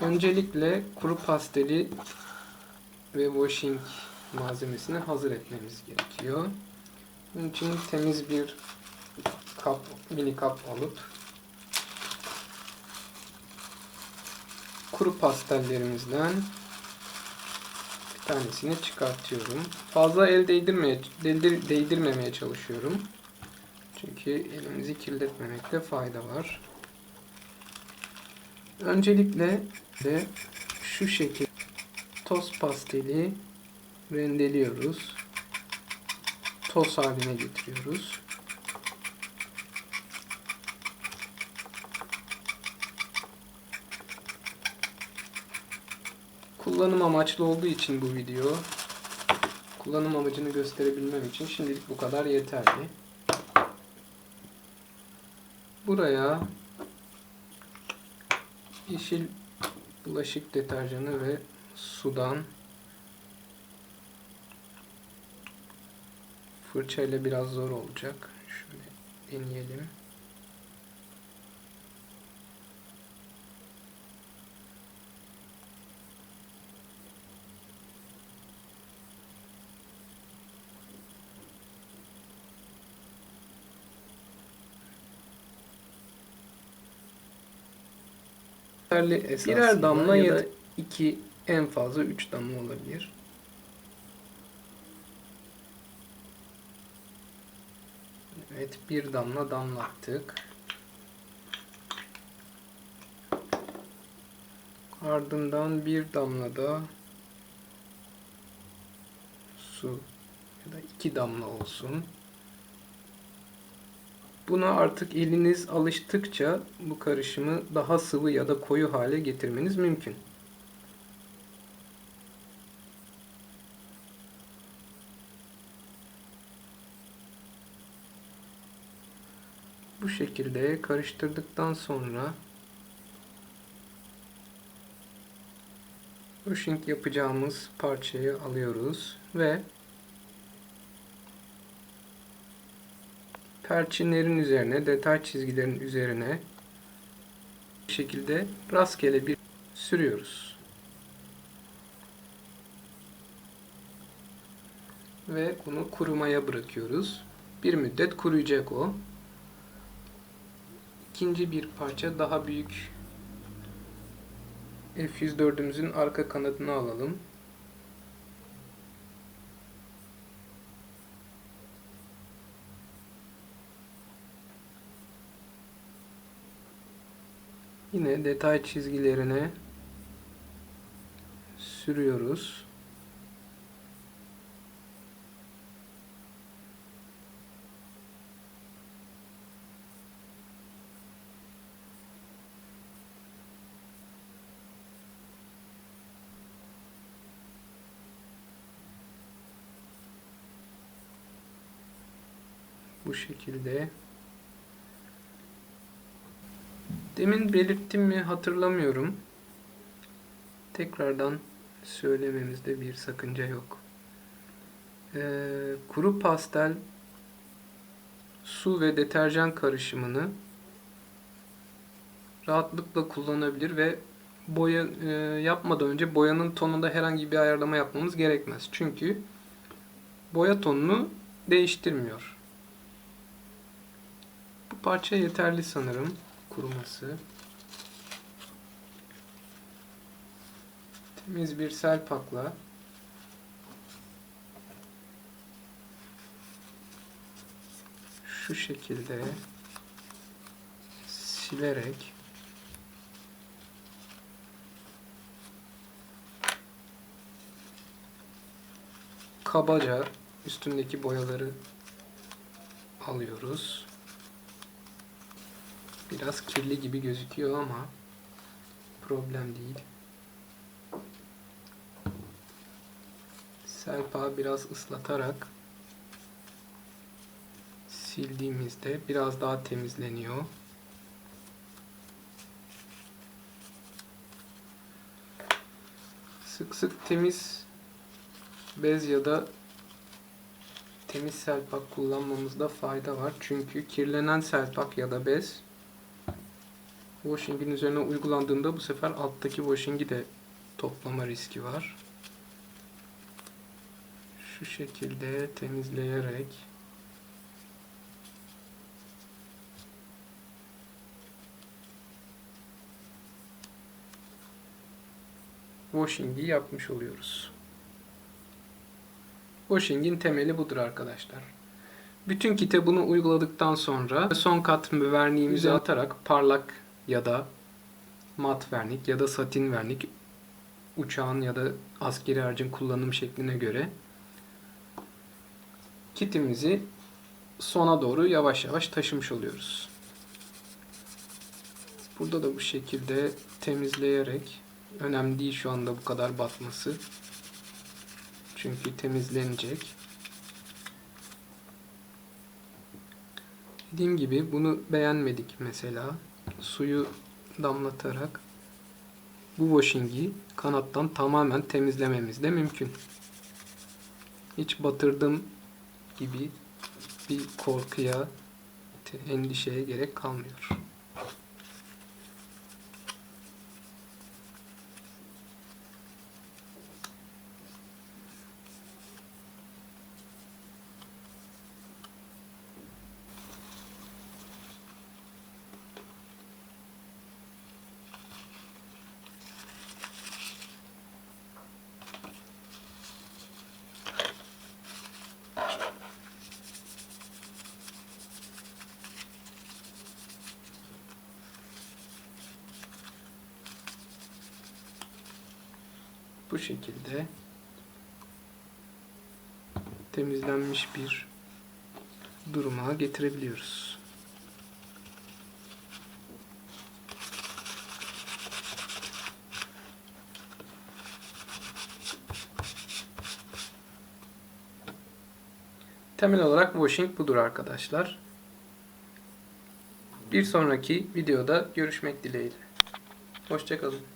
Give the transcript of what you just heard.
Öncelikle kuru pasteli ve washing malzemesini hazır etmemiz gerekiyor. Bunun için temiz bir kap, mini kap alıp kuru pastellerimizden bir tanesini çıkartıyorum. Fazla el değdirmeye, değdir, değdirmemeye çalışıyorum. Çünkü elimizi kirletmemekte fayda var. Öncelikle de şu şekilde toz pasteli rendeliyoruz. Toz haline getiriyoruz. Kullanım amaçlı olduğu için bu video kullanım amacını gösterebilmem için şimdilik bu kadar yeterli. Buraya yeşil bulaşık deterjanı ve sudan fırçayla biraz zor olacak. Şöyle deneyelim. Yeterli esasında. Birer damla ya da iki en fazla üç damla olabilir. Evet bir damla damlattık. Ardından bir damla da su ya da iki damla olsun. Buna artık eliniz alıştıkça bu karışımı daha sıvı ya da koyu hale getirmeniz mümkün. Bu şekilde karıştırdıktan sonra brushing yapacağımız parçayı alıyoruz ve perçinlerin üzerine, detay çizgilerin üzerine bu şekilde rastgele bir sürüyoruz. Ve bunu kurumaya bırakıyoruz. Bir müddet kuruyacak o. İkinci bir parça daha büyük F104'ümüzün arka kanadını alalım. Yine detay çizgilerine sürüyoruz. Bu şekilde Demin belirttim mi hatırlamıyorum. Tekrardan söylememizde bir sakınca yok. Ee, kuru pastel su ve deterjan karışımını rahatlıkla kullanabilir ve boya e, yapmadan önce boyanın tonunda herhangi bir ayarlama yapmamız gerekmez. Çünkü boya tonunu değiştirmiyor. Bu parça yeterli sanırım kuruması. Temiz bir selpakla şu şekilde silerek kabaca üstündeki boyaları alıyoruz. Biraz kirli gibi gözüküyor ama problem değil. Serpağı biraz ıslatarak sildiğimizde biraz daha temizleniyor. Sık sık temiz bez ya da temiz selpak kullanmamızda fayda var. Çünkü kirlenen selpak ya da bez washing'in üzerine uygulandığında bu sefer alttaki washing'i de toplama riski var. Şu şekilde temizleyerek washing'i yapmış oluyoruz. Washing'in temeli budur arkadaşlar. Bütün kite bunu uyguladıktan sonra son kat verniğimizi atarak parlak ya da mat vernik ya da satin vernik uçağın ya da askeri aracın kullanım şekline göre kitimizi sona doğru yavaş yavaş taşımış oluyoruz. Burada da bu şekilde temizleyerek önemli değil şu anda bu kadar batması. Çünkü temizlenecek. Dediğim gibi bunu beğenmedik mesela. Suyu damlatarak bu washing'i kanattan tamamen temizlememiz de mümkün. Hiç batırdım gibi bir korkuya, endişeye gerek kalmıyor. Bu şekilde temizlenmiş bir duruma getirebiliyoruz. Temel olarak washing budur arkadaşlar. Bir sonraki videoda görüşmek dileğiyle. Hoşçakalın.